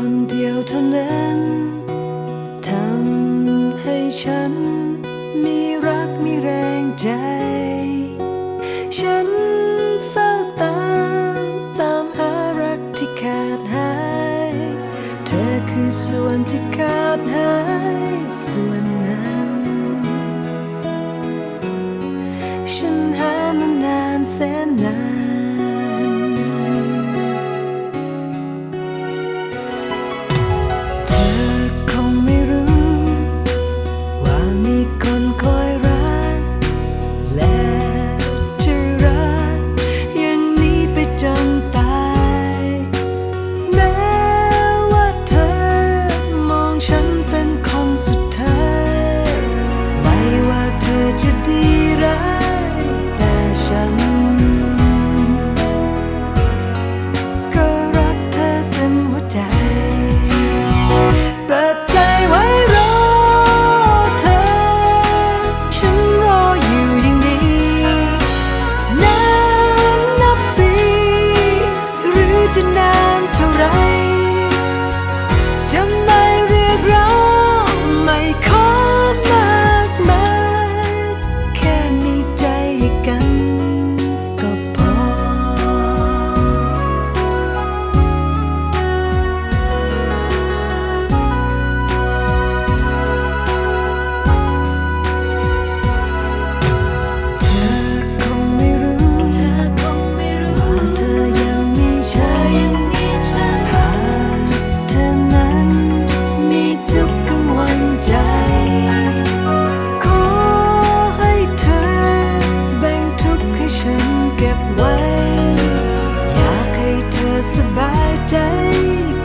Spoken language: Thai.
คนเดียวเท่านั้นทำให้ฉัน มีรักมีแรงใจ ฉันเฝ้าตามตามหารักที่ขาดหาย เธอคือส่วนที่ขาดหายส่วนนั้น ฉันหามานานแสนนาน day